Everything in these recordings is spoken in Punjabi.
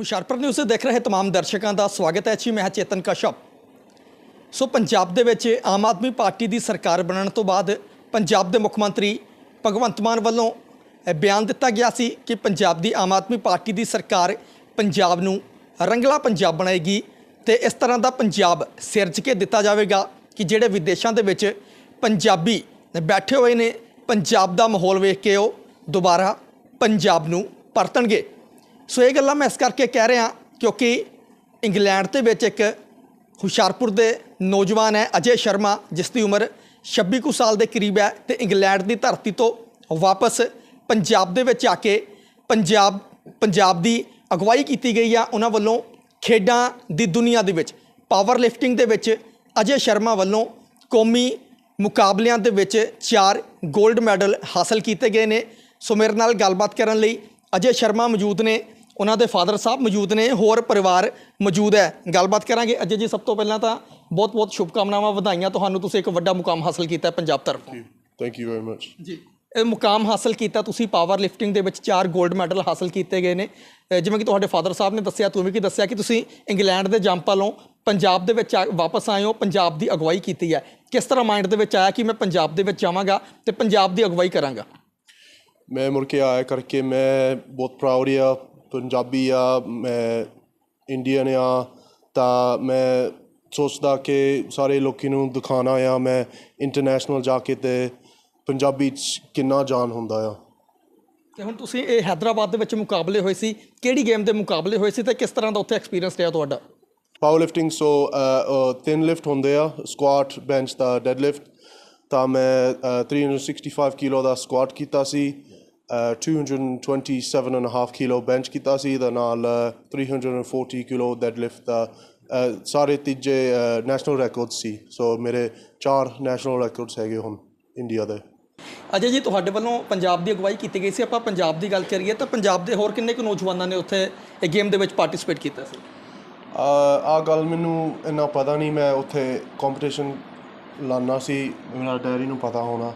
ਹੁਸ਼ਿਆਰਪੁਰ ਨਿਊਜ਼ ਦੇਖ ਰਹੇ तमाम ਦਰਸ਼ਕਾਂ ਦਾ ਸਵਾਗਤ ਹੈ ਜੀ ਮੈਂ ਹਾਂ ਚੇਤਨ ਕਸ਼ਪ ਸੋ ਪੰਜਾਬ ਦੇ ਵਿੱਚ ਆਮ ਆਦਮੀ ਪਾਰਟੀ ਦੀ ਸਰਕਾਰ ਬਣਨ ਤੋਂ ਬਾਅਦ ਪੰਜਾਬ ਦੇ ਮੁੱਖ ਮੰਤਰੀ ਭਗਵੰਤ ਮਾਨ ਵੱਲੋਂ ਇਹ ਬਿਆਨ ਦਿੱਤਾ ਗਿਆ ਸੀ ਕਿ ਪੰਜਾਬ ਦੀ ਆਮ ਆਦਮੀ ਪਾਰਟੀ ਦੀ ਸਰਕਾਰ ਪੰਜਾਬ ਨੂੰ ਰੰਗਲਾ ਪੰਜਾਬ ਬਣਾਏਗੀ ਤੇ ਇਸ ਤਰ੍ਹਾਂ ਦਾ ਪੰਜਾਬ ਸਿਰਜ ਕੇ ਦਿੱਤਾ ਜਾਵੇਗਾ ਕਿ ਜਿਹੜੇ ਵਿਦੇਸ਼ਾਂ ਦੇ ਵਿੱਚ ਪੰਜਾਬੀ ਬੈਠੇ ਹੋਏ ਨੇ ਪੰਜਾਬ ਦਾ ਮਾਹੌਲ ਵੇਖ ਕੇ ਉਹ ਦੁਬਾਰਾ ਪੰਜਾਬ ਨੂੰ ਪਰਤਣਗੇ ਸੋ ਇਹ ਗੱਲਾਂ ਮੈਂ ਇਸ ਕਰਕੇ ਕਹਿ ਰਿਹਾ ਕਿਉਂਕਿ ਇੰਗਲੈਂਡ ਦੇ ਵਿੱਚ ਇੱਕ ਹੁਸ਼ਿਆਰਪੁਰ ਦੇ ਨੌਜਵਾਨ ਹੈ ਅਜੇ ਸ਼ਰਮਾ, ਜਿਸ ਦੀ ਉਮਰ 26 ਕੁ ਸਾਲ ਦੇ ਕਰੀਬ ਹੈ ਤੇ ਇੰਗਲੈਂਡ ਦੀ ਧਰਤੀ ਤੋਂ ਵਾਪਸ ਪੰਜਾਬ ਦੇ ਵਿੱਚ ਆ ਕੇ ਪੰਜਾਬ ਪੰਜਾਬ ਦੀ ਅਗਵਾਈ ਕੀਤੀ ਗਈ ਆ ਉਹਨਾਂ ਵੱਲੋਂ ਖੇਡਾਂ ਦੀ ਦੁਨੀਆ ਦੇ ਵਿੱਚ ਪਾਵਰ ਲਿਫਟਿੰਗ ਦੇ ਵਿੱਚ ਅਜੇ ਸ਼ਰਮਾ ਵੱਲੋਂ ਕੌਮੀ ਮੁਕਾਬਲਿਆਂ ਦੇ ਵਿੱਚ ਚਾਰ 골ਡ ਮੈਡਲ ਹਾਸਲ ਕੀਤੇ ਗਏ ਨੇ। ਸੋ ਮੇਰੇ ਨਾਲ ਗੱਲਬਾਤ ਕਰਨ ਲਈ ਅਜੇ ਸ਼ਰਮਾ ਮੌਜੂਦ ਨੇ। ਉਹਨਾਂ ਦੇ ਫਾਦਰ ਸਾਹਿਬ ਮੌਜੂਦ ਨੇ ਹੋਰ ਪਰਿਵਾਰ ਮੌਜੂਦ ਹੈ। ਗੱਲਬਾਤ ਕਰਾਂਗੇ ਅਜੇ ਜੀ ਸਭ ਤੋਂ ਪਹਿਲਾਂ ਤਾਂ ਬਹੁਤ-ਬਹੁਤ ਸ਼ੁਭਕਾਮਨਾਵਾਂ ਵਧਾਈਆਂ ਤੁਹਾਨੂੰ ਤੁਸੀਂ ਇੱਕ ਵੱਡਾ ਮੁਕਾਮ ਹਾਸਲ ਕੀਤਾ ਹੈ ਪੰਜਾਬ ਤਰਫੋਂ Thank you very much. ਜੀ ਇਹ ਮੁਕਾਮ ਹਾਸਲ ਕੀਤਾ ਤੁਸੀਂ ਪਾਵਰ ਲਿਫਟਿੰਗ ਦੇ ਵਿੱਚ ਚਾਰ 골ਡ ਮੈਡਲ ਹਾਸਲ ਕੀਤੇ ਗਏ ਨੇ। ਜਿਵੇਂ ਕਿ ਤੁਹਾਡੇ ਫਾਦਰ ਸਾਹਿਬ ਨੇ ਦੱਸਿਆ ਤੁਸੀਂ ਵੀ ਕੀ ਦੱਸਿਆ ਕਿ ਤੁਸੀਂ ਇੰਗਲੈਂਡ ਦੇ ਜੰਪ ਵੱਲੋਂ ਪੰਜਾਬ ਦੇ ਵਿੱਚ ਵਾਪਸ ਆਏ ਹੋ ਪੰਜਾਬ ਦੀ ਅਗਵਾਈ ਕੀਤੀ ਹੈ। ਕਿਸ ਤਰ੍ਹਾਂ ਮਾਈਂਡ ਦੇ ਵਿੱਚ ਆਇਆ ਕਿ ਮੈਂ ਪੰਜਾਬ ਦੇ ਵਿੱਚ ਜਾਵਾਂਗਾ ਤੇ ਪੰਜਾਬ ਦੀ ਅਗਵਾਈ ਕਰਾਂਗਾ? ਮੈਂ ਮੁੜ ਕੇ ਆਇਆ ਕਰਕੇ ਮੈਂ ਬਹੁਤ ਪ੍ਰਾਊਡ ਆ ਪੰਜਾਬੀ ਆ ਮੈਂ ਇੰਡੀਅਨ ਆ ਤਾਂ ਮੈਂ ਸੋਚਦਾ ਕਿ ਸਾਰੇ ਲੋਕੀ ਨੂੰ ਦਿਖਾਣਾ ਆ ਮੈਂ ਇੰਟਰਨੈਸ਼ਨਲ ਜਾ ਕੇ ਤੇ ਪੰਜਾਬੀ ਚ ਕਿੰਨਾ ਜਾਨ ਹੁੰਦਾ ਆ। ਤੇ ਹੁਣ ਤੁਸੀਂ ਇਹ ਹੈਦਰਾਬਾਦ ਦੇ ਵਿੱਚ ਮੁਕਾਬਲੇ ਹੋਏ ਸੀ ਕਿਹੜੀ ਗੇਮ ਦੇ ਮੁਕਾਬਲੇ ਹੋਏ ਸੀ ਤੇ ਕਿਸ ਤਰ੍ਹਾਂ ਦਾ ਉੱਥੇ ਐਕਸਪੀਰੀਅੰਸ ਰਿਹਾ ਤੁਹਾਡਾ? ਪਾਵਰ ਲਿਫਟਿੰਗ ਸੋ ਤਿੰਨ ਲਿਫਟ ਹੁੰਦੇ ਆ ਸਕੁਆਟ ਬੈਂਚ ਦਾ ਡੈਡ ਲਿਫਟ ਤਾਂ ਮੈਂ ਅ, 365 ਕਿਲੋ ਦਾ ਸਕੁਆਟ ਕੀਤਾ ਸੀ। ਅ, 227 and a half kilo bench ਕੀਤਾ ਸੀ ਦੇ ਨਾਲ ਅ, 340 ਕਿਲੋ ਡੈਡ ਲਿਫਟ ਦਾ ਸਾਰੇ ਤੀਜੇ ਨੈਸ਼ਨਲ ਰਿਕਾਰਡ ਸੀ। ਸੋ ਮੇਰੇ ਚਾਰ ਨੈਸ਼ਨਲ ਰਿਕਾਰਡਸ ਹੈਗੇ ਹੁਣ ਇੰਡੀਆ ਦੇ। ਅਜੇ ਜੀ ਤੁਹਾਡੇ ਵੱਲੋਂ ਪੰਜਾਬ ਦੀ ਅਗਵਾਈ ਕੀਤੀ ਗਈ ਸੀ ਆਪਾਂ ਪੰਜਾਬ ਦੀ ਗੱਲ ਕਰੀਏ ਤਾਂ ਪੰਜਾਬ ਦੇ ਹੋਰ ਕਿੰਨੇ ਕੁ ਨੌਜਵਾਨਾਂ ਨੇ ਉੱਥੇ ਇਹ ਗੇਮ ਦੇ ਵਿੱਚ ਪਾਰਟਿਸਿਪੇਟ ਕੀਤਾ ਸੀ? ਆ ਗੱਲ ਮੈਨੂੰ ਇੰਨਾ ਪਤਾ ਨਹੀਂ ਮੈਂ ਉੱਥੇ ਕੰਪੀਟੀਸ਼ਨ ਲਾਣਾ ਸੀ ਮੇਰਾ ਡੈਡੀ ਨੂੰ ਪਤਾ ਹੋਣਾ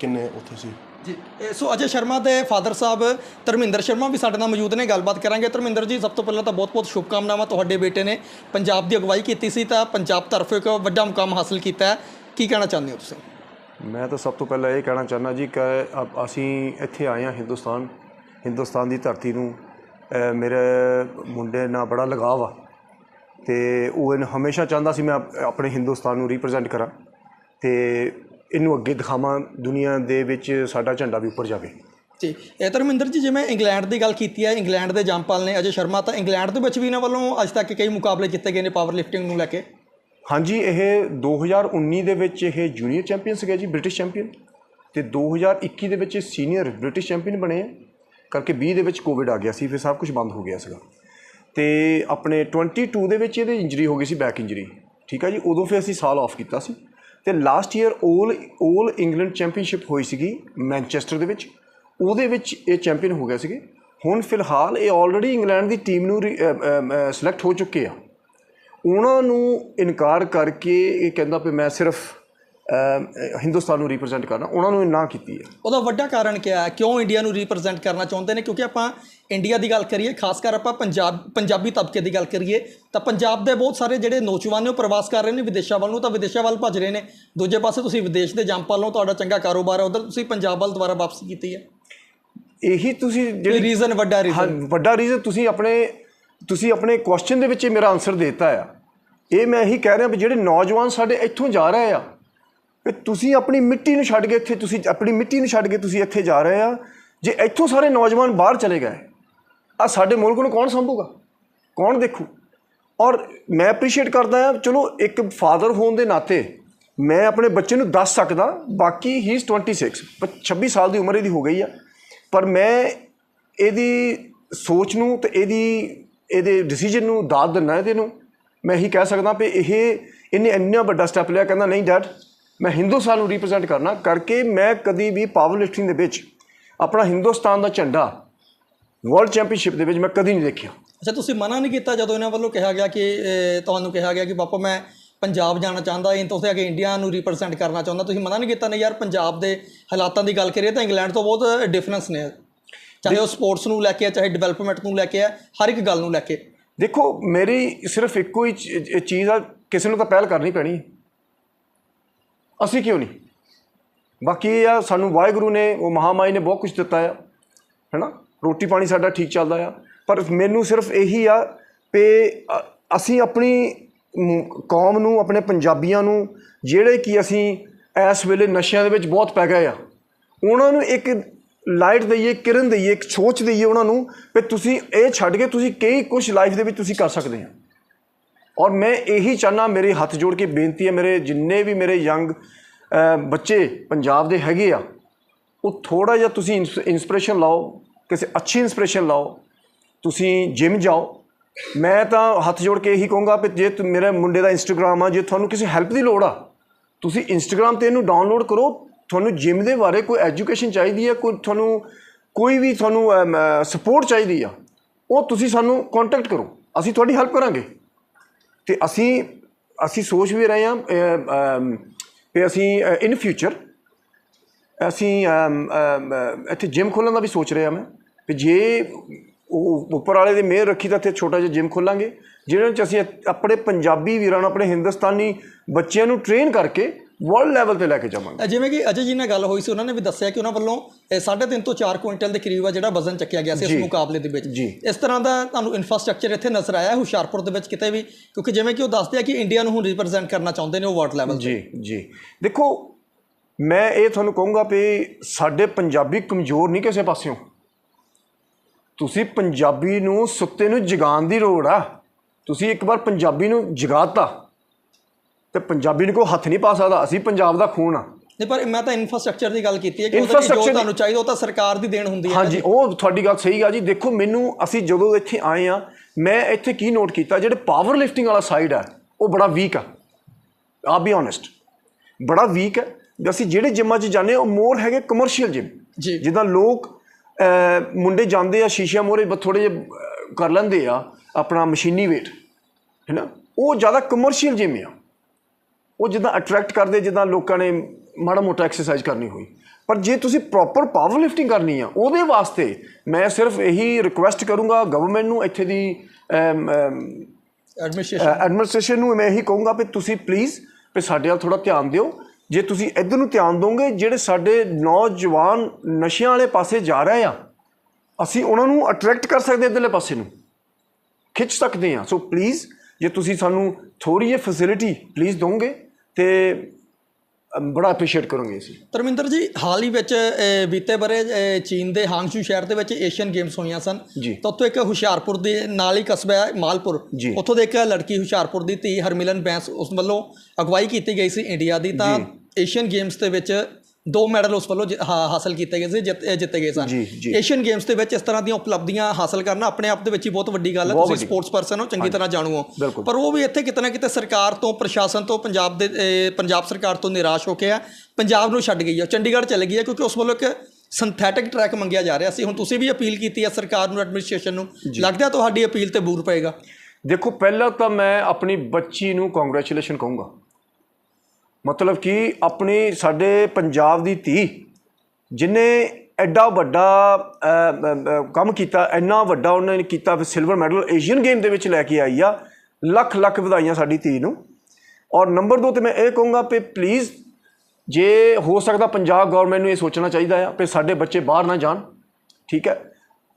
ਕਿੰਨੇ ਉੱਥੇ ਸੀ। ਜੀ ਸੋ ਅਜੇ ਸ਼ਰਮਾ ਦੇ ਫਾਦਰ ਸਾਹਿਬ ਧਰਮਿੰਦਰ ਸ਼ਰਮਾ ਵੀ ਸਾਡੇ ਨਾਲ ਮੌਜੂਦ ਨੇ, ਗੱਲਬਾਤ ਕਰਾਂਗੇ। ਧਰਮਿੰਦਰ ਜੀ, ਸਭ ਤੋਂ ਪਹਿਲਾਂ ਤਾਂ ਬਹੁਤ-ਬਹੁਤ ਸ਼ੁਭਕਾਮਨਾਵਾਂ ਤੁਹਾਡੇ ਬੇਟੇ ਨੇ ਪੰਜਾਬ ਦੀ ਅਗਵਾਈ ਕੀਤੀ ਸੀ, ਤਾਂ ਪੰਜਾਬ ਤਰਫੋਂ ਇੱਕ ਵੱਡਾ ਮੁਕਾਮ ਹਾਸਲ ਕੀਤਾ ਹੈ। ਕੀ ਕਹਿਣਾ ਚਾਹੁੰਦੇ ਹੋ ਤੁਸੀਂ? ਮੈਂ ਤਾਂ ਸਭ ਤੋਂ ਪਹਿਲਾਂ ਇਹ ਕਹਿਣਾ ਚਾਹੁੰਦਾ ਜੀ ਕਿ ਅਸੀਂ ਇੱਥੇ ਆਏ ਹਾਂ ਹਿੰਦੁਸਤਾਨ ਹਿੰਦੁਸਤਾਨ ਦੀ ਧਰਤੀ ਨੂੰ। ਮੇਰੇ ਮੁੰਡੇ ਨਾਲ ਬੜਾ ਲਗਾਵ ਆ ਤੇ ਉਹ ਇਹਨੂੰ ਹਮੇਸ਼ਾ ਚਾਹੁੰਦਾ ਸੀ ਮੈਂ ਆਪਣੇ ਹਿੰਦੁਸਤਾਨ ਨੂੰ ਰਿਪਰੈਜ਼ੈਂਟ ਕਰਾਂ। ਤੇ ਇਹਨੂੰ ਅੱਗੇ ਦਿਖਾਵਾਂ ਦੁਨੀਆ ਦੇ ਵਿੱਚ ਸਾਡਾ ਝੰਡਾ ਵੀ ਉੱਪਰ ਜਾਵੇ। ਜੀ ਇਹ ਧਰਮਿੰਦਰ ਜੀ ਜਿਵੇਂ ਇੰਗਲੈਂਡ ਦੀ ਗੱਲ ਕੀਤੀ ਹੈ ਇੰਗਲੈਂਡ ਦੇ ਜੰਪਾਲ ਨੇ ਅਜੇ ਸ਼ਰਮਾ ਤਾਂ ਇੰਗਲੈਂਡ ਦੇ ਵਿੱਚ ਵੀ ਇਹਨਾਂ ਵੱਲੋਂ ਅੱਜ ਤੱਕ ਕਈ ਮੁਕਾਬਲੇ ਜਿੱਤੇ ਗਏ ਨੇ ਪਾਵਰ ਲਿਫਟਿੰਗ ਨੂੰ ਲੈ ਕੇ? ਹਾਂਜੀ ਇਹ 2019 ਦੇ ਵਿੱਚ ਇਹ ਜੂਨੀਅਰ ਚੈਂਪੀਅਨ ਸੀਗੇ ਜੀ ਬ੍ਰਿਟਿਸ਼ ਚੈਂਪੀਅਨ। ਤੇ 2021 ਦੇ ਵਿੱਚ ਸੀਨੀਅਰ ਬ੍ਰਿਟਿਸ਼ ਚੈਂਪੀਅਨ ਬਣੇ ਆ। ਕਰਕੇ 20 ਦੇ ਵਿੱਚ ਕੋਵਿਡ ਆ ਗਿਆ ਸੀ ਫਿਰ ਸਭ ਕੁਝ ਬੰਦ ਹੋ ਗਿਆ ਸੀਗਾ। ਤੇ ਆਪਣੇ 22 ਦੇ ਵਿੱਚ ਇਹਦੇ ਇੰਜਰੀ ਹੋ ਗਈ ਸੀ ਬੈਕ ਇੰਜਰੀ ਠੀਕ ਹੈ ਜੀ ਉਦੋਂ ਫਿਰ ਅਸੀਂ ਸਾਲ ਆਫ ਕੀਤਾ ਸੀ। ਤੇ ਲਾਸਟ ਈਅਰ 올 올 ਇੰਗਲੈਂਡ ਚੈਂਪੀਅਨਸ਼ਿਪ ਹੋਈ ਸੀਗੀ ਮੈਨਚੈਸਟਰ ਦੇ ਵਿੱਚ। ਉਹਦੇ ਵਿੱਚ ਇਹ ਚੈਂਪੀਅਨ ਹੋ ਗਏ ਸੀਗੇ। ਹੁਣ ਫਿਲਹਾਲ ਇਹ ਆਲਰੇਡੀ ਇੰਗਲੈਂਡ ਦੀ ਟੀਮ ਨੂੰ ਸਿਲੈਕਟ ਹੋ ਚੁੱਕੇ ਆ। ਉਹਨਾਂ ਨੂੰ ਇਨਕਾਰ ਕਰਕੇ ਇਹ ਕਹਿੰਦਾ ਵੀ ਮੈਂ ਸਿਰਫ ਹਿੰਦੁਸਤਾਨ ਨੂੰ ਰਿਪਰੈਜ਼ੈਂਟ ਕਰਨਾ ਉਹਨਾਂ ਨੂੰ ਨਾ ਕੀਤੀ ਹੈ। ਉਹਦਾ ਵੱਡਾ ਕਾਰਨ ਕੀ ਹੈ? ਕਿਉਂ ਇੰਡੀਆ ਨੂੰ ਰਿਪਰੈਜ਼ੈਂਟ ਕਰਨਾ ਚਾਹੁੰਦੇ ਨੇ? ਕਿਉਂਕਿ ਆਪਾਂ ਇੰਡੀਆ ਦੀ ਗੱਲ ਕਰੀਏ ਖਾਸ ਕਰ ਆਪਾਂ ਪੰਜਾਬ ਪੰਜਾਬੀ ਤਬਕੇ ਦੀ ਗੱਲ ਕਰੀਏ ਤਾਂ ਪੰਜਾਬ ਦੇ ਬਹੁਤ ਸਾਰੇ ਜਿਹੜੇ ਨੌਜਵਾਨ ਨੇ ਉਹ ਪ੍ਰਵਾਸ ਕਰ ਰਹੇ ਨੇ ਵਿਦੇਸ਼ਾਂ ਵੱਲ ਨੂੰ ਤਾਂ ਵਿਦੇਸ਼ਾਂ ਵੱਲ ਭੱਜ ਰਹੇ ਨੇ। ਦੂਜੇ ਪਾਸੇ ਤੁਸੀਂ ਵਿਦੇਸ਼ ਦੇ ਜੰਪ ਵੱਲੋਂ ਤੁਹਾਡਾ ਚੰਗਾ ਕਾਰੋਬਾਰ ਹੈ ਉਧਰ ਤੁਸੀਂ ਪੰਜਾਬ ਵੱਲ ਦੁਬਾਰਾ ਵਾਪਸੀ ਕੀਤੀ ਹੈ। ਇਹੀ ਤੁਸੀਂ ਜਿਹੜੀ ਰੀਜ਼ਨ ਵੱਡਾ ਹਾਂ ਰੀਜ਼ਨ ਵੱਡਾ ਰੀਜ਼ਨ ਤੁਸੀਂ ਆਪਣੇ ਤੁਸੀਂ ਆਪਣੇ ਕੁਐਸਚਨ ਦੇ ਵਿੱਚ ਹੀ ਮੇਰਾ ਆਨਸਰ ਦਿੱਤਾ ਆ। ਇਹ ਮੈਂ ਇਹੀ ਕਹਿ ਰਿਹਾ ਵੀ ਜਿਹੜੇ ਨੌਜਵਾਨ ਸਾਡੇ ਇੱਥੋਂ ਜਾ ਰਹੇ ਆ ਵੀ ਤੁਸੀਂ ਆਪਣੀ ਮਿੱਟੀ ਨੂੰ ਛੱਡ ਕੇ ਇੱਥੇ ਤੁਸੀਂ ਆਪਣੀ ਮਿੱਟੀ ਨੂੰ ਛੱਡ ਕੇ ਤੁਸੀਂ ਇੱਥੇ ਜਾ ਰਹੇ ਆ। ਜੇ ਇੱਥੋਂ ਸਾਰੇ ਨੌਜਵਾਨ ਬਾਹਰ ਚਲੇ ਗਏ ਆ ਸਾਡੇ ਮੁਲਕ ਨੂੰ ਕੌਣ ਸੰਭੂਗਾ? ਕੌਣ ਦੇਖੂ? ਔਰ ਮੈਂ ਅਪਰੀਸ਼ੀਏਟ ਕਰਦਾ ਹਾਂ, ਚਲੋ ਇੱਕ ਫਾਦਰ ਹੋਣ ਦੇ ਨਾਤੇ ਮੈਂ ਆਪਣੇ ਬੱਚੇ ਨੂੰ ਦੱਸ ਸਕਦਾ, ਬਾਕੀ ਹੀ ਇਜ਼ 26 ਪਰ 26 ਸਾਲ ਦੀ ਉਮਰ ਇਹਦੀ ਹੋ ਗਈ ਆ। ਪਰ ਮੈਂ ਇਹਦੀ ਸੋਚ ਨੂੰ ਤੇ ਇਹਦੀ, ਇਹਦੇ ਡਿਸੀਜਨ ਨੂੰ ਦਾਦ ਦਿੰਦਾ ਇਹਦੇ ਨੂੰ ਮੈਂ ਇਹੀ ਕਹਿ ਸਕਦਾ ਵੀ ਇਹ, ਇਹਨੇ ਇੰਨਾ ਵੱਡਾ ਸਟੈਪ ਲਿਆ, ਕਹਿੰਦਾ, ਨਹੀਂ ਡੈਡ ਮੈਂ ਹਿੰਦੁਸਤਾਨ ਨੂੰ ਰਿਪਰੈਜ਼ੈਂਟ ਕਰਨਾ ਕਰਕੇ ਮੈਂ ਕਦੀ ਵੀ ਪਾਵਰ ਲਿਫਟਿੰਗ ਦੇ ਵਿੱਚ ਆਪਣਾ ਹਿੰਦੁਸਤਾਨ ਦਾ ਝੰਡਾ ਵਰਲਡ ਚੈਂਪੀਅਨਸ਼ਿਪ ਦੇ ਵਿੱਚ ਮੈਂ ਕਦੀ ਨਹੀਂ ਦੇਖਿਆ। ਅੱਛਾ ਤੁਸੀਂ ਮਨਾ ਨਹੀਂ ਕੀਤਾ ਜਦੋਂ ਇਹਨਾਂ ਵੱਲੋਂ ਕਿਹਾ ਗਿਆ ਕਿ ਤੁਹਾਨੂੰ ਕਿਹਾ ਗਿਆ ਕਿ ਪਾਪਾ ਮੈਂ ਪੰਜਾਬ ਜਾਣਾ ਚਾਹੁੰਦਾ ਇਹ ਤੁਸੀਂ ਅਗੇ ਇੰਡੀਆ ਨੂੰ ਰਿਪਰੈਜ਼ੈਂਟ ਕਰਨਾ ਚਾਹੁੰਦਾ ਤੁਸੀਂ ਮਨਾ ਨਹੀਂ ਕੀਤਾ? ਨਹੀਂ ਯਾਰ ਪੰਜਾਬ ਦੇ ਹਾਲਾਤਾਂ ਦੀ ਗੱਲ ਕਰੀਏ ਤਾਂ ਇੰਗਲੈਂਡ ਤੋਂ ਬਹੁਤ ਡਿਫਰੈਂਸ ਨੇ। ਚਾਹੇ ਉਹ ਸਪੋਰਟਸ ਨੂੰ ਲੈ ਕੇ ਆ ਚਾਹੇ ਡਿਵੈਲਪਮੈਂਟ ਨੂੰ ਲੈ ਕੇ ਆ ਹਰ ਇੱਕ ਗੱਲ ਨੂੰ ਲੈ ਕੇ। ਦੇਖੋ ਮੇਰੀ ਸਿਰਫ ਇੱਕੋ ਹੀ ਚੀਜ਼ ਆ ਕਿਸੇ ਨੂੰ ਤਾਂ ਪਹਿਲ ਕਰਨੀ ਪੈਣੀ। ਅਸੀਂ ਕਿਉਂ ਨਹੀਂ? ਬਾਕੀ ਇਹ ਆ, ਸਾਨੂੰ ਵਾਹਿਗੁਰੂ ਨੇ, ਉਹ ਮਹਾਮਾਈ ਨੇ ਬਹੁਤ ਕੁਝ ਦਿੱਤਾ ਆ, ਹੈਨਾ? ਰੋਟੀ ਪਾਣੀ ਸਾਡਾ ਠੀਕ ਚੱਲਦਾ ਆ। ਪਰ ਮੈਨੂੰ ਸਿਰਫ ਇਹੀ ਆ ਕਿ ਅਸੀਂ ਆਪਣੀ ਕੌਮ ਨੂੰ, ਆਪਣੇ ਪੰਜਾਬੀਆਂ ਨੂੰ, ਜਿਹੜੇ ਕਿ ਅਸੀਂ ਇਸ ਵੇਲੇ ਨਸ਼ਿਆਂ ਦੇ ਵਿੱਚ ਬਹੁਤ ਪੈ ਗਏ ਆ, ਉਹਨਾਂ ਨੂੰ ਇੱਕ ਲਾਈਟ ਦਈਏ ਕਿਰਨ ਦਈਏ, ਇੱਕ ਸੋਚ ਦਈਏ ਉਹਨਾਂ ਨੂੰ ਕਿ ਤੁਸੀਂ ਇਹ ਛੱਡ ਕੇ ਤੁਸੀਂ ਕਈ ਕੁਝ ਲਾਈਫ ਦੇ ਵਿੱਚ ਤੁਸੀਂ ਕਰ ਸਕਦੇ ਆ। ਔਰ ਮੈਂ ਇਹੀ ਚਾਹਨਾ ਮੇਰੇ ਹੱਥ ਜੋੜ ਕੇ ਬੇਨਤੀ ਹੈ, ਮੇਰੇ ਜਿੰਨੇ ਵੀ ਮੇਰੇ ਯੰਗ ਬੱਚੇ ਪੰਜਾਬ ਦੇ ਹੈਗੇ ਆ, ਉਹ ਥੋੜਾ ਜਿਹਾ ਤੁਸੀਂ ਇਨਸਪੀਰੇਸ਼ਨ ਲਾਓ, ਕਿਸੇ ਅੱਛੀ ਇਨਸਪੀਰੇਸ਼ਨ ਲਾਓ, ਤੁਸੀਂ ਜਿਮ ਜਾਓ। ਮੈਂ ਤਾਂ ਹੱਥ ਜੋੜ ਕੇ ਇਹੀ ਕਹੂੰਗਾ ਕਿ ਜੇ ਮੇਰੇ ਮੁੰਡੇ ਦਾ ਇੰਸਟਾਗ੍ਰam ਆ, ਜੇ ਤੁਹਾਨੂੰ ਕਿਸੇ ਹੈਲਪ ਦੀ ਲੋੜ ਆ, ਤੁਸੀਂ ਇੰਸਟਾਗ੍ਰam ਤੇ ਇਹਨੂੰ ਡਾਊਨਲੋਡ ਕਰੋ। ਤੁਹਾਨੂੰ ਜਿਮ ਦੇ ਬਾਰੇ ਕੋਈ ਐਜੂਕੇਸ਼ਨ ਚਾਹੀਦੀ ਹੈ ਕੋਈ ਤੁਹਾਨੂੰ, ਕੋਈ ਵੀ ਤੁਹਾਨੂੰ ਸਪੋਰਟ ਚਾਹੀਦੀ ਆ, ਉਹ ਤੁਸੀਂ ਸਾਨੂੰ ਕੰਟੈਕਟ ਕਰੋ। ਅਸੀਂ ਤੁਹਾਡੀ ਹੈਲਪ ਕਰਾਂਗੇ। ਤੇ ਅਸੀਂ ਅਸੀਂ ਸੋਚ ਵੀ ਰਹੇ ਹਾਂ ਅਮ, ਕਿ ਅਸੀਂ ਇਨ ਫਿਊਚਰ ਅਸੀਂ ਇੱਥੇ ਜਿਮ ਖੋਲ੍ਹਣ ਦਾ ਵੀ ਸੋਚ ਰਿਹਾ ਮੈਂ ਕਿ ਜੇ ਉਹ ਉੱਪਰ ਵਾਲੇ ਦੀ ਮਿਹਰ ਰੱਖੀ ਤਾਂ ਇੱਥੇ ਛੋਟਾ ਜਿਹਾ ਜਿਮ ਖੋਲਾਂਗੇ ਜਿਹਦੇ ਵਿੱਚ ਅਸੀਂ ਆਪਣੇ ਪੰਜਾਬੀ ਵੀਰਾਂ ਨੂੰ ਆਪਣੇ ਹਿੰਦੁਸਤਾਨੀ ਬੱਚਿਆਂ ਨੂੰ ਟ੍ਰੇਨ ਕਰਕੇ ਵਰਲਡ ਲੈਵਲ ਤੇ ਲੈ ਕੇ ਜਾਵਾਂਗੇ। ਜਿਵੇਂ ਕਿ ਅਜੇ ਜੀ ਨਾਲ ਗੱਲ ਹੋਈ ਸੀ ਉਹਨਾਂ ਨੇ ਵੀ ਦੱਸਿਆ ਕਿ ਉਹਨਾਂ ਵੱਲੋਂ 3.5 ਤੋਂ 4 ਕੁਇੰਟਲ ਦੇ ਕਰੀਬ ਆ ਜਿਹੜਾ ਵਜ਼ਨ ਚੱਕਿਆ ਗਿਆ ਸੀ ਇਸ। ਮੁਕਾਬਲੇ ਦੇ ਵਿੱਚ। ਇਸ ਤਰ੍ਹਾਂ ਦਾ ਤੁਹਾਨੂੰ ਇਨਫਰਾਸਟ੍ਰਕਚਰ ਇੱਥੇ ਨਜ਼ਰ ਆਇਆ ਹੁਸ਼ਿਆਰਪੁਰ ਦੇ ਵਿੱਚ ਕਿਤੇ ਵੀ? ਕਿਉਂਕਿ ਜਿਵੇਂ ਕਿ ਉਹ ਦੱਸਦੇ ਆ ਕਿ ਇੰਡੀਆ ਨੂੰ ਹੁਣ ਰਿਪਰੈਜ਼ੈਂਟ ਕਰਨਾ ਚਾਹੁੰਦੇ ਨੇ ਉਹ ਵਰਲਡ ਲੈਵਲ ਤੇ। ਜੀ ਜੀ। ਦੇਖੋ ਮੈਂ ਇਹ ਤੁਹਾਨੂੰ ਕਹੂੰਗਾ ਵੀ ਸਾਡੇ ਪੰਜਾਬੀ ਕਮਜ਼ੋਰ ਨਹੀਂ ਕਿਸੇ ਪਾਸਿਓਂ। ਤੁਸੀਂ ਪੰਜਾਬੀ ਨੂੰ ਸੁੱਤੇ ਨੂੰ ਜਗਾਉਣ ਦੀ ਲੋੜ ਆ। ਤੁਸੀਂ ਇੱਕ ਵਾਰ ਪੰਜਾਬੀ ਨੂੰ ਜਗਾਤਾ। ਤੇ ਪੰਜਾਬੀ ਨੂੰ ਕੋਈ ਹੱਥ ਨਹੀਂ ਪਾ ਸਕਦਾ ਅਸੀਂ ਪੰਜਾਬ ਦਾ ਖੂਨ ਆ। ਨਹੀਂ ਪਰ ਮੈਂ ਤਾਂ ਇਨਫਰਾਸਟ੍ਰਕਚਰ ਦੀ ਗੱਲ ਕੀਤੀ ਹੈ ਕਿ ਉਹਦੇ ਜੋ ਤੁਹਾਨੂੰ ਚਾਹੀਦਾ ਉਹ ਤਾਂ ਸਰਕਾਰ ਦੀ ਦੇਣ ਹੁੰਦੀ ਹੈ ਹਾਂਜੀ ਉਹ ਤੁਹਾਡੀ ਗੱਲ ਸਹੀ ਆ ਜੀ। ਦੇਖੋ ਮੈਨੂੰ ਅਸੀਂ ਜਦੋਂ ਇੱਥੇ ਆਏ ਆ ਮੈਂ ਇੱਥੇ ਕੀ ਨੋਟ ਕੀਤਾ ਜਿਹੜੇ ਪਾਵਰ ਲਿਫਟਿੰਗ ਵਾਲਾ ਸਾਈਡ ਆ ਉਹ ਬੜਾ ਵੀਕ ਆ। ਆ ਬੀ ਓਨੈਸਟ ਬੜਾ ਵੀਕ ਹੈ ਅਸੀਂ ਜਿਹੜੇ ਜਿੰਮਾਂ 'ਚ ਜਾਂਦੇ ਉਹ ਮੋਰ ਹੈਗੇ ਕਮਰਸ਼ੀਅਲ ਜਿਮ ਜੀ। ਜਿੱਦਾਂ ਲੋਕ ਮੁੰਡੇ ਜਾਂਦੇ ਆ ਸ਼ੀਸ਼ਿਆਂ ਮੋਰੇ ਥੋੜੇ ਜਿਹੇ ਅਹ, ਕਰ ਲੈਂਦੇ ਆ ਆਪਣਾ ਮਸ਼ੀਨੀ weight ਹੈਨਾ ਉਹ ਜ਼ਿਆਦਾ ਕਮਰਸ਼ੀਅਲ ਜਿਮ ਆ। ਉਹ ਜਿੱਦਾਂ ਅਟਰੈਕਟ ਕਰਦੇ ਜਿੱਦਾਂ ਲੋਕਾਂ ਨੇ ਮਾੜਾ ਮੋਟਾ ਐਕਸਰਸਾਈਜ਼ ਕਰਨੀ ਹੋਈ। ਪਰ ਜੇ ਤੁਸੀਂ ਪ੍ਰੋਪਰ ਪਾਵਰ ਲਿਫਟਿੰਗ ਕਰਨੀ ਆ ਉਹਦੇ ਵਾਸਤੇ ਮੈਂ ਸਿਰਫ ਇਹੀ ਰਿਕੁਐਸਟ ਕਰੂੰਗਾ ਗਵਰਨਮੈਂਟ ਨੂੰ ਇੱਥੇ ਦੀ ਐਡਮਿਨਿਸਟ੍ਰੇਸ਼ਨ ਐਡਮਿਨਿਸਟ੍ਰੇਸ਼ਨ ਨੂੰ ਮੈਂ ਇਹੀ ਕਹੂੰਗਾ ਵੀ ਤੁਸੀਂ ਪਲੀਜ਼ ਵੀ ਸਾਡੇ ਵੱਲ ਥੋੜਾ ਧਿਆਨ ਦਿਓ। ਜੇ ਤੁਸੀਂ ਇੱਧਰ ਨੂੰ ਧਿਆਨ ਦੋਗੇ ਜਿਹੜੇ ਸਾਡੇ ਨੌਜਵਾਨ ਨਸ਼ਿਆਂ ਵਾਲੇ ਪਾਸੇ ਜਾ ਰਹੇ ਆ ਅਸੀਂ ਉਹਨਾਂ ਨੂੰ ਅਟਰੈਕਟ ਕਰ ਸਕਦੇ ਇੱਧਰਲੇ ਪਾਸੇ ਨੂੰ। ਖਿੱਚ ਸਕਦੇ ਆ ਸੋ ਪਲੀਜ਼ ਜੇ ਤੁਸੀਂ ਸਾਨੂੰ ਥੋੜੀ ਜਿਹੀ ਫੈਸਿਲਿਟੀ ਪਲੀਜ਼ ਦੋਗੇ ਤੇ ਬੜਾ ਅਪਰੀਸ਼ੀਏਟ ਕਰੋਗੇ ਅਸੀਂ। ਧਰਮਿੰਦਰ ਜੀ ਹਾਲ ਹੀ ਵਿੱਚ ਬੀਤੇ ਬਰੇ ਚੀਨ ਦੇ ਹਾਂਗਸ਼ੂ ਸ਼ਹਿਰ ਦੇ ਵਿੱਚ ਏਸ਼ੀਅਨ ਗੇਮਸ ਹੋਈਆਂ ਸਨ। ਤਾਂ ਉੱਥੋਂ ਇੱਕ ਹੁਸ਼ਿਆਰਪੁਰ ਦੇ ਨਾਲ ਹੀ ਕਸਬਾ ਹੈ ਮਾਲਪੁਰ। ਉੱਥੋਂ ਦੇ ਇੱਕ ਲੜਕੀ ਹੁਸ਼ਿਆਰਪੁਰ ਦੀ ਧੀ ਹਰਮਿਲਨ ਬੈਂਸ ਉਸ ਵੱਲੋਂ ਅਗਵਾਈ ਕੀਤੀ ਗਈ ਸੀ ਇੰਡੀਆ ਦੀ। ਤਾਂ ਏਸ਼ੀਅਨ ਗੇਮਸ ਦੇ ਵਿੱਚ ਦੋ ਮੈਡਲ ਉਸ ਵੱਲੋਂ ਹਾਸਲ ਕੀਤੇ ਗਏ ਸੀ ਜਿੱਤ- ਗਏ ਸਨ। ਏਸ਼ੀਅਨ ਗੇਮਸ ਦੇ ਵਿੱਚ ਇਸ ਤਰ੍ਹਾਂ ਦੀਆਂ ਉਪਲਬਧੀਆਂ ਹਾਸਲ ਕਰਨਾ ਆਪਣੇ ਆਪ ਦੇ ਵਿੱਚ ਹੀ ਬਹੁਤ ਵੱਡੀ ਗੱਲ ਹੈ। ਤੁਸੀਂ। ਸਪੋਰਟਸ ਪਰਸਨ ਹੋ ਚੰਗੀ ਤਰ੍ਹਾਂ ਜਾਣੂ ਹੋ। ਪਰ ਉਹ ਵੀ ਇੱਥੇ ਕਿਤੇ ਨਾ ਕਿਤੇ ਸਰਕਾਰ ਤੋਂ ਪ੍ਰਸ਼ਾਸਨ ਤੋਂ ਪੰਜਾਬ ਦੇ ਪੰਜਾਬ ਸਰਕਾਰ ਤੋਂ ਨਿਰਾਸ਼ ਹੋ ਕੇ ਆ। ਪੰਜਾਬ ਨੂੰ ਛੱਡ ਗਈ ਹੈ ਚੰਡੀਗੜ੍ਹ ਚਲੇ ਗਈ ਹੈ ਕਿਉਂਕਿ ਉਸ ਵੱਲੋਂ ਇੱਕ ਸਿੰਥੈਟਿਕ ਟਰੈਕ ਮੰਗਿਆ ਜਾ ਰਿਹਾ ਸੀ। ਹੁਣ ਤੁਸੀਂ ਵੀ ਅਪੀਲ ਕੀਤੀ ਹੈ ਸਰਕਾਰ ਨੂੰ ਐਡਮਿਨਿਸਟ੍ਰੇਸ਼ਨ ਨੂੰ। ਲੱਗਦਾ ਤੁਹਾਡੀ ਅਪੀਲ ਤੇ ਬੂਰ ਪਏਗਾ? ਦੇਖੋ ਪਹਿਲਾਂ ਤਾਂ ਮੈਂ ਆਪਣੀ ਬੱਚੀ ਨੂੰ ਕੰਗ੍ਰੈਚੁਲੇਸ਼ਨ ਕਹੂੰਗਾ। ਮਤਲਬ ਕਿ ਆਪਣੀ ਸਾਡੇ ਪੰਜਾਬ ਦੀ ਧੀ ਜਿਨੇ ਐਡਾ ਵੱਡਾ ਕੰਮ ਕੀਤਾ ਇੰਨਾ ਵੱਡਾ ਉਹਨਾਂ ਨੇ ਕੀਤਾ ਸਿਲਵਰ ਮੈਡਲ ਏਸ਼ੀਅਨ ਗੇਮ ਦੇ ਵਿੱਚ ਲੈ ਕੇ ਆਈ ਆ, ਲੱਖ ਲੱਖ ਵਧਾਈਆਂ ਸਾਡੀ ਧੀ ਨੂੰ। ਔਰ ਨੰਬਰ 2 ਤੇ ਮੈਂ ਇਹ ਕਹੂੰਗਾ ਕਿ ਪਲੀਜ਼ ਜੇ ਹੋ ਸਕਦਾ ਪੰਜਾਬ ਗਵਰਨਮੈਂਟ ਨੂੰ ਇਹ ਸੋਚਣਾ ਚਾਹੀਦਾ ਆ ਕਿ ਸਾਡੇ ਬੱਚੇ ਬਾਹਰ ਨਾ ਜਾਣ, ਠੀਕ ਹੈ?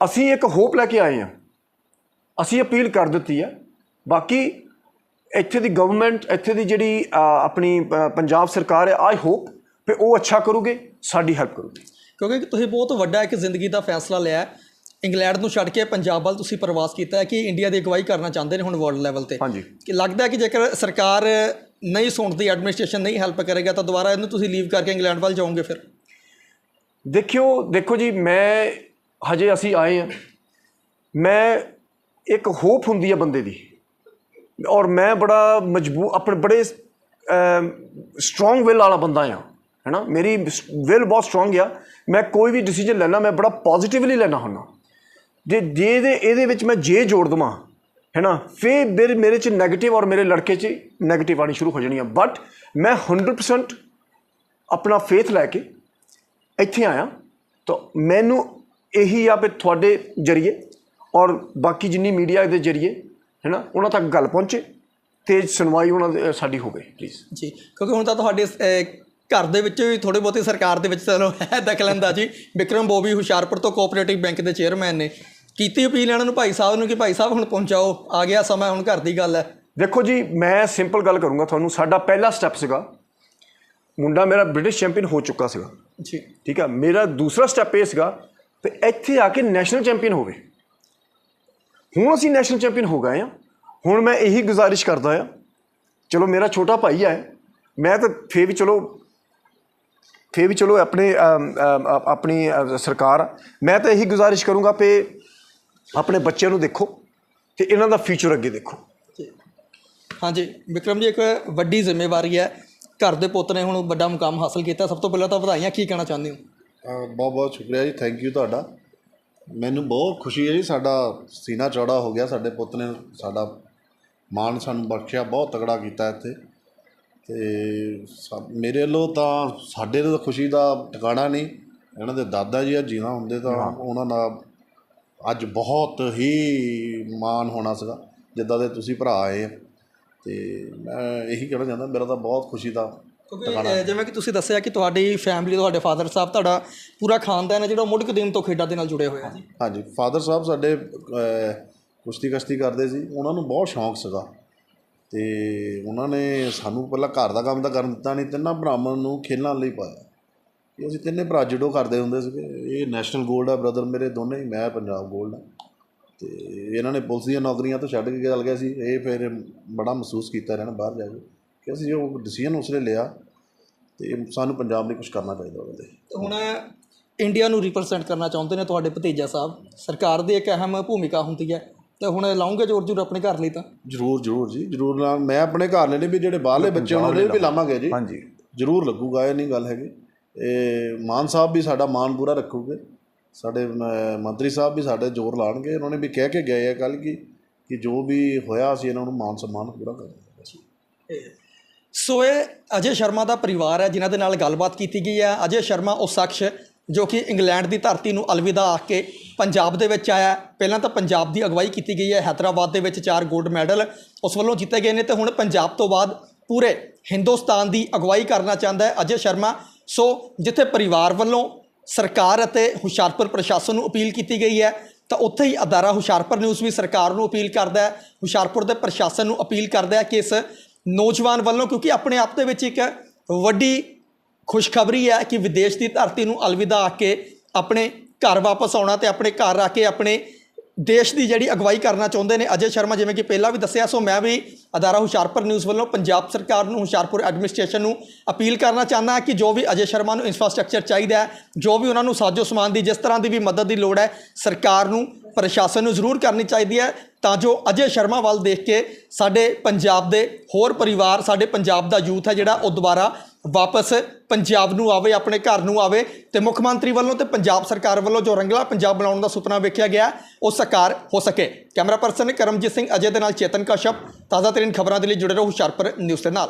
ਅਸੀਂ ਇੱਕ ਹੋਪ ਲੈ ਕੇ ਆਏ ਹਾਂ ਅਸੀਂ ਅਪੀਲ ਕਰ ਦਿੱਤੀ ਹੈ ਬਾਕੀ ਇੱਥੇ ਦੀ ਗਵਰਨਮੈਂਟ ਇੱਥੇ ਦੀ ਜਿਹੜੀ ਆਪਣੀ ਪੰਜਾਬ ਸਰਕਾਰ ਹੈ ਆਈ ਹੋਪ ਕਿ ਉਹ ਅੱਛਾ ਕਰੂਗੇ ਸਾਡੀ ਹੈਲਪ ਕਰੂਗੇ। ਕਿਉਂਕਿ ਤੁਸੀਂ ਬਹੁਤ ਵੱਡਾ ਇੱਕ ਜ਼ਿੰਦਗੀ ਦਾ ਫੈਸਲਾ ਲਿਆ ਹੈ। ਇੰਗਲੈਂਡ ਨੂੰ ਛੱਡ ਕੇ ਪੰਜਾਬ ਵੱਲ ਤੁਸੀਂ ਪ੍ਰਵਾਸ ਕੀਤਾ ਹੈ ਕਿ ਇੰਡੀਆ ਦੀ ਅਗਵਾਈ ਕਰਨਾ ਚਾਹੁੰਦੇ ਨੇ ਹੁਣ ਵਰਲਡ ਲੈਵਲ ਤੇ। ਹਾਂਜੀ। ਕਿ ਲੱਗਦਾ ਹੈ ਕਿ ਜੇਕਰ ਸਰਕਾਰ ਨਹੀਂ ਸੁਣਦੀ ਐਡਮਿਨਿਸਟ੍ਰੇਸ਼ਨ ਨਹੀਂ ਹੈਲਪ ਕਰੇਗਾ ਤਾਂ ਦੁਬਾਰਾ ਇਹਨੂੰ ਤੁਸੀਂ ਲੀਵ ਕਰਕੇ ਇੰਗਲੈਂਡ ਵੱਲ ਜਾਓਗੇ ਫਿਰ? ਦੇਖਿਓ ਦੇਖੋ ਜੀ ਮੈਂ ਹਜੇ ਅਸੀਂ ਆਏ ਹਾਂ। ਮੈਂ ਇੱਕ ਹੋਪ ਹੁੰਦੀ ਹੈ ਬੰਦੇ ਦੀ। ਔਰ ਮੈਂ ਬੜਾ ਮਜ਼ਬੂ, ਆਪਣੇ ਬੜੇ ਸਟਰੋਂਗ ਵਿਲ ਵਾਲਾ ਬੰਦਾ ਆ ਹੈਨਾ? ਮੇਰੀ ਵਿਲ ਬਹੁਤ ਸਟਰੋਂਗ ਆ। ਮੈਂ ਕੋਈ ਵੀ ਡਿਸੀਜਨ ਲੈਣਾ ਮੈਂ ਬੜਾ ਪੋਜ਼ਿਟਿਵਲੀ ਲੈਣਾ ਹੁੰਦਾ ਜੇ ਜੇ ਦੇ ਇਹਦੇ ਵਿੱਚ ਮੈਂ ਜੇ ਜੋੜ ਦਵਾਂ, ਹੈਨਾ? ਫੇਰ ਮੇਰੇ ਮੇਰੇ ਚ 네ਗੇਟਿਵ ਔਰ ਮੇਰੇ ਲੜਕੇ ਚ 네ਗੇਟਿਵ ਆਣੀ ਸ਼ੁਰੂ ਹੋ ਜਾਣੀ ਆ। ਬਟ ਮੈਂ 100% ਆਪਣਾ ਫੇਥ ਲੈ ਕੇ ਇੱਥੇ ਆਇਆ। ਤਾਂ ਮੈਨੂੰ ਇਹੀ ਆ ਵੀ ਤੁਹਾਡੇ ਜਰੀਏ ਔਰ ਬਾਕੀ ਜਿੰਨੀ ਮੀਡੀਆ ਦੇ ਜਰੀਏ ਹੈ ਨਾ ਉਹਨਾਂ ਤੱਕ ਗੱਲ ਪਹੁੰਚੇ ਤੇ ਸੁਣਵਾਈ ਉਹਨਾਂ ਦੀ ਸਾਡੀ ਹੋਵੇ ਪਲੀਜ਼ ਜੀ ਕਿਉਂਕਿ ਹੁਣ ਤਾਂ ਤੁਹਾਡੇ ਘਰ ਦੇ ਵਿੱਚ ਵੀ ਥੋੜੇ ਬਹੁਤੇ ਸਰਕਾਰ ਦੇ ਵਿੱਚ ਚਲੋ ਹੈ ਦਖਲਅੰਦਾਜ਼ੀ ਵਿਕਰਮ ਬੋਬੀ ਹੁਸ਼ਿਆਰਪੁਰ ਤੋਂ ਕੋਆਪਰੇਟਿਵ ਬੈਂਕ ਦੇ ਚੇਅਰਮੈਨ ਨੇ ਕੀਤੀ ਅਪੀਲ ਇਹਨਾਂ ਨੂੰ ਭਾਈ ਸਾਹਿਬ ਨੂੰ ਕਿ ਭਾਈ ਸਾਹਿਬ ਹੁਣ ਪਹੁੰਚਾਓ ਆ ਗਿਆ ਸਮਾਂ ਹੁਣ ਘਰ ਦੀ ਗੱਲ ਹੈ। ਦੇਖੋ ਜੀ ਮੈਂ ਸਿੰਪਲ ਗੱਲ ਕਰੂੰਗਾ ਤੁਹਾਨੂੰ ਸਾਡਾ ਪਹਿਲਾ ਸਟੈਪ ਸੀਗਾ ਮੁੰਡਾ ਮੇਰਾ ਬ੍ਰਿਟਿਸ਼ ਚੈਂਪੀਅਨ ਹੋ ਚੁੱਕਾ ਸੀਗਾ। ਜੀ। ਠੀਕ ਆ ਮੇਰਾ ਦੂਸਰਾ ਸਟੈਪ ਇਹ ਸੀਗਾ ਤੇ ਇੱਥੇ ਆ ਕੇ ਨੈਸ਼ਨਲ ਚੈਂਪੀਅਨ ਹੋਵੇ। ਹੁਣ ਅਸੀਂ ਨੈਸ਼ਨਲ ਚੈਂਪੀਅਨ ਹੋ ਗਏ ਆ ਹੁਣ ਮੈਂ ਇਹੀ ਗੁਜ਼ਾਰਿਸ਼ ਕਰਦਾ ਆ ਚਲੋ ਮੇਰਾ ਛੋਟਾ ਭਾਈ ਹੈ। ਮੈਂ ਤਾਂ ਫੇਰ ਵੀ ਚਲੋ ਫੇਰ ਵੀ ਚਲੋ ਆਪਣੇ ਆਪਣੀ ਸਰਕਾਰ ਆ। ਮੈਂ ਤਾਂ ਇਹੀ ਗੁਜ਼ਾਰਿਸ਼ ਕਰੂੰਗਾ ਕਿ ਆਪਣੇ ਬੱਚਿਆਂ ਨੂੰ ਦੇਖੋ ਤੇ ਇਹਨਾਂ ਦਾ ਫਿਊਚਰ ਅੱਗੇ ਦੇਖੋ। ਹਾਂਜੀ ਵਿਕਰਮ ਜੀ ਇੱਕ ਵੱਡੀ ਜ਼ਿੰਮੇਵਾਰੀ ਹੈ। ਘਰ ਦੇ ਪੁੱਤ ਨੇ ਹੁਣ ਵੱਡਾ ਮੁਕਾਮ ਹਾਸਲ ਕੀਤਾ। ਸਭ ਤੋਂ ਪਹਿਲਾਂ ਤਾਂ ਵਧਾਈਆਂ ਕੀ ਕਹਿਣਾ ਚਾਹੁੰਦੇ ਹੋ? ਬਹੁਤ ਬਹੁਤ ਸ਼ੁਕਰੀਆ ਜੀ। ਥੈਂਕ ਯੂ ਤੁਹਾਡਾ। ਮੈਨੂੰ ਬਹੁਤ ਖੁਸ਼ੀ ਹੈ ਜੀ ਸਾਡਾ ਸੀਨਾ ਚੌੜਾ ਹੋ ਗਿਆ ਸਾਡੇ ਪੁੱਤ ਨੇ ਸਾਡਾ ਮਾਣ ਸਾਨੂੰ ਬਖਸ਼ਿਆ ਬਹੁਤ ਤਗੜਾ ਕੀਤਾ ਇੱਥੇ। ਤੇ ਮੇਰੇ ਵੱਲੋਂ ਤਾਂ ਸਾਡੇ ਤਾਂ ਖੁਸ਼ੀ ਦਾ ਟਿਕਾਣਾ ਨਹੀਂ ਇਹਨਾਂ ਦੇ ਦਾਦਾ ਜੀ ਆ ਜੀਣਾ ਹੁੰਦੇ ਤਾਂ ਉਹਨਾਂ ਦਾ ਅੱਜ ਬਹੁਤ ਹੀ ਮਾਣ ਹੋਣਾ ਸੀਗਾ ਜਿੱਦਾਂ ਦੇ ਤੁਸੀਂ ਭਰਾ ਆਏ ਤੇ ਮੈਂ ਇਹੀ ਕਹਿਣਾ ਚਾਹੁੰਦਾ ਮੇਰਾ ਤਾਂ ਬਹੁਤ ਖੁਸ਼ੀ ਦਾ ਕਿਉਂਕਿ ਜਿਵੇਂ ਕਿ ਤੁਸੀਂ ਦੱਸਿਆ ਕਿ ਤੁਹਾਡੀ ਫੈਮਿਲੀ ਤੁਹਾਡੇ ਫਾਦਰ ਸਾਹਿਬ ਤੁਹਾਡਾ ਪੂਰਾ ਖਾਨਦਾਨ ਹੈ ਜਿਹੜਾ ਮੁੱਢ ਕਦੀਮ ਤੋਂ ਖੇਡਾਂ ਦੇ ਨਾਲ ਜੁੜੇ ਹੋਏ ਆ। ਜੀ ਹਾਂਜੀ। ਫਾਦਰ ਸਾਹਿਬ ਸਾਡੇ ਕੁਸ਼ਤੀ ਕਸ਼ਤੀ ਕਰਦੇ ਸੀ। ਉਹਨਾਂ ਨੂੰ ਬਹੁਤ ਸ਼ੌਂਕ ਸੀਗਾ। ਤੇ ਉਹਨਾਂ ਨੇ ਸਾਨੂੰ ਪਹਿਲਾਂ ਘਰ ਦਾ ਕੰਮ ਤਾਂ ਕਰਨ ਦਿੱਤਾ ਨਹੀਂ ਤਿੰਨਾਂ ਭਰਾਵਾਂ ਨੂੰ ਖੇਲਣ ਲਈ ਪਾਇਆ। ਇਹ ਅਸੀਂ ਤਿੰਨੇ ਭਰਾ ਜੁਡੋ ਕਰਦੇ ਹੁੰਦੇ ਸੀਗੇ। ਇਹ ਨੈਸ਼ਨਲ ਗੋਲਡ ਆ ਬ੍ਰਦਰ ਮੇਰੇ ਦੋਨੇ ਹੀ ਮੈਂ ਪੰਜਾਬ ਗੋਲਡ ਆ ਤੇ ਇਹਨਾਂ ਨੇ ਪੁਲਿਸ ਦੀਆਂ ਨੌਕਰੀਆਂ ਤੋਂ ਛੱਡ ਕੇ ਚੱਲ ਗਿਆ ਸੀ। ਇਹ ਫਿਰ ਬੜਾ ਮਹਿਸੂਸ ਕੀਤਾ ਇਹਨਾਂ ਨੇ ਬਾਹਰ ਜਾ ਕੇ। ਕਿ ਅਸੀਂ ਜੋ ਡਿਸੀਜਨ ਉਸਨੇ ਲਿਆ ਤੇ ਸਾਨੂੰ ਪੰਜਾਬ ਲਈ ਕੁਝ ਕਰਨਾ ਚਾਹੀਦਾ ਉਹਦੇ ਲਈ। ਤੇ ਹੁਣ ਇੰਡੀਆ ਨੂੰ ਰਿਪਰੈਜ਼ੈਂਟ ਕਰਨਾ ਚਾਹੁੰਦੇ ਨੇ ਤੁਹਾਡੇ ਭਤੀਜਾ ਸਾਹਿਬ। ਸਰਕਾਰ ਦੀ ਇੱਕ ਅਹਿਮ ਭੂਮਿਕਾ ਹੁੰਦੀ ਹੈ। ਤੇ ਹੁਣ ਲਾਉਂਗੇ ਜ਼ੋਰ ਜ਼ੋਰ ਆਪਣੇ ਘਰ ਲਈ ਤਾਂ? ਜਰੂਰ ਜਰੂਰ ਜੀ ਜਰੂਰ ਨਾਲ ਮੈਂ ਆਪਣੇ ਘਰ ਲੈਣੇ ਵੀ ਜਿਹੜੇ ਬਾਹਰਲੇ ਬੱਚੇ ਉਹਨਾਂ ਨੂੰ ਵੀ ਲਾਵਾਂਗੇ ਜੀ। ਹਾਂਜੀ। ਜਰੂਰ ਲੱਗੂਗਾ ਇਹ ਨਹੀਂ ਗੱਲ ਹੈਗੀ। ਇਹ ਮਾਨ ਸਾਹਿਬ ਵੀ ਸਾਡਾ ਮਾਨ ਪੂਰਾ ਰੱਖੂਗੇ। ਸਾਡੇ ਮੰਤਰੀ ਸਾਹਿਬ ਵੀ ਸਾਡੇ ਜ਼ੋਰ ਲਾਣਗੇ। ਉਹਨਾਂ ਨੇ ਵੀ ਕਹਿ ਕੇ ਗਏ ਆ ਕੱਲ ਕਿ ਕਿ ਜੋ ਵੀ ਹੋਇਆ ਅਸੀਂ ਇਹਨਾਂ ਨੂੰ ਮਾਨ ਸਨਮਾਨ ਪੂਰਾ ਕਰਾਂਗੇ। ਸੋ ਇਹ ਅਜੇ ਸ਼ਰਮਾ ਦਾ ਪਰਿਵਾਰ ਹੈ, ਜਿਨ੍ਹਾਂ ਦੇ ਨਾਲ ਗੱਲਬਾਤ ਕੀਤੀ ਗਈ ਹੈ। ਅਜੇ ਸ਼ਰਮਾ ਉਹ ਸ਼ਖਸ ਜੋ ਕਿ ਇੰਗਲੈਂਡ ਦੀ ਧਰਤੀ ਨੂੰ ਅਲਵਿਦਾ ਆਖ ਕੇ ਪੰਜਾਬ ਦੇ ਵਿੱਚ ਆਇਆ ਪਹਿਲਾਂ ਤਾਂ ਪੰਜਾਬ ਦੀ ਅਗਵਾਈ ਕੀਤੀ ਗਈ ਹੈ। ਹੈਦਰਾਬਾਦ ਦੇ ਵਿੱਚ ਚਾਰ 골ਡ ਮੈਡਲ ਉਸ ਵੱਲੋਂ ਜਿੱਤੇ ਗਏ ਨੇ ਤੇ ਹੁਣ ਪੰਜਾਬ ਤੋਂ ਬਾਅਦ ਪੂਰੇ ਹਿੰਦੁਸਤਾਨ ਦੀ ਅਗਵਾਈ ਕਰਨਾ ਚਾਹੁੰਦਾ ਹੈ ਅਜੇ ਸ਼ਰਮਾ। ਸੋ ਜਿੱਥੇ ਪਰਿਵਾਰ ਵੱਲੋਂ ਸਰਕਾਰ ਅਤੇ ਹੁਸ਼ਿਆਰਪੁਰ ਪ੍ਰਸ਼ਾਸਨ ਨੂੰ ਅਪੀਲ ਕੀਤੀ ਗਈ ਹੈ, ਤਾਂ ਉੱਥੇ ਹੀ ਅਦਾਰਾ ਹੁਸ਼ਿਆਰਪੁਰ ਨਿਊਜ਼ ਵੀ ਸਰਕਾਰ ਨੂੰ ਅਪੀਲ ਕਰਦਾ ਹੈ। ਹੁਸ਼ਿਆਰਪੁਰ ਦੇ ਪ੍ਰਸ਼ਾਸਨ ਨੂੰ ਅਪੀਲ ਕਰਦਾ ਹੈ ਕਿ ਇਸ ਨੌਜਵਾਨ ਵੱਲੋਂ, ਕਿਉਂਕਿ ਆਪਣੇ ਆਪ ਦੇ ਵਿੱਚ ਇੱਕ ਵੱਡੀ ਖੁਸ਼ਖਬਰੀ ਹੈ ਕਿ ਵਿਦੇਸ਼ ਦੀ ਧਰਤੀ ਨੂੰ ਅਲਵਿਦਾ ਆ ਕੇ ਆਪਣੇ ਘਰ ਵਾਪਸ ਆਉਣਾ ਤੇ ਆਪਣੇ ਘਰ ਆ ਕੇ ਆਪਣੇ ਦੇਸ਼ ਦੀ ਜਿਹੜੀ ਅਗਵਾਈ ਕਰਨਾ ਚਾਹੁੰਦੇ ਨੇ। ਅਜੇ ਸ਼ਰਮਾ, ਜਿਵੇਂ ਕਿ ਪਹਿਲਾਂ ਵੀ ਦੱਸਿਆ, ਸੋ ਮੈਂ ਵੀ ਅਦਾਰਾ ਹੁਸ਼ਿਆਰਪੁਰ ਨਿਊਜ਼ ਵੱਲੋਂ ਪੰਜਾਬ ਸਰਕਾਰ ਨੂੰ, ਹੁਸ਼ਿਆਰਪੁਰ ਐਡਮਿਨਿਸਟ੍ਰੇਸ਼ਨ ਨੂੰ ਅਪੀਲ ਕਰਨਾ ਚਾਹੁੰਦਾ ਹਾਂ ਕਿ ਜੋ ਵੀ ਅਜੇ ਸ਼ਰਮਾ ਨੂੰ ਇਨਫਰਾਸਟ੍ਰਕਚਰ ਚਾਹੀਦਾ ਹੈ, ਜੋ ਵੀ ਉਹਨਾਂ ਨੂੰ ਸਾਜੋ ਸਮਾਨ ਦੀ, ਜਿਸ ਤਰ੍ਹਾਂ ਦੀ ਵੀ ਮਦਦ ਦੀ ਲੋੜ ਹੈ, ਸਰਕਾਰ ਨੂੰ ਪ੍ਰਸ਼ਾਸਨ ਨੂੰ ਜ਼ਰੂਰ ਕਰਨੀ ਚਾਹੀਦੀ ਹੈ ਤਾਂ ਜੋ ਅਜੇ ਸ਼ਰਮਾ ਵੱਲ ਦੇਖ ਕੇ ਸਾਡੇ ਪੰਜਾਬ ਦੇ ਹੋਰ ਪਰਿਵਾਰ, ਸਾਡੇ ਪੰਜਾਬ ਦਾ ਯੂਥ ਹੈ ਜਿਹੜਾ ਉਹ ਦੁਬਾਰਾ ਵਾਪਸ ਪੰਜਾਬ ਨੂੰ ਆਵੇ, ਆਪਣੇ ਘਰ ਨੂੰ ਆਵੇ ਤੇ ਮੁੱਖ ਮੰਤਰੀ ਵੱਲੋਂ ਤੇ ਪੰਜਾਬ ਸਰਕਾਰ ਵੱਲੋਂ ਜੋ ਰੰਗਲਾ ਪੰਜਾਬ ਬਣਾਉਣ ਦਾ ਸੁਪਨਾ ਵੇਖਿਆ ਗਿਆ, ਉਹ ਸਾਕਾਰ ਹੋ ਸਕੇ। ਕੈਮਰਾ ਪਰਸਨ ਕਰਮਜੀਤ ਸਿੰਘ ਅਜੇ ਦੇ ਨਾਲ ਚੇਤਨ ਕਸ਼ਪ, ਤਾਜ਼ਾ ਤਰੀਨ ਖਬਰਾਂ ਦੇ ਲਈ ਜੁੜੇ ਰਹੋ ਹੁਸ਼ਿਆਰਪੁਰ ਨਿਊਜ਼ ਦੇ ਨਾਲ।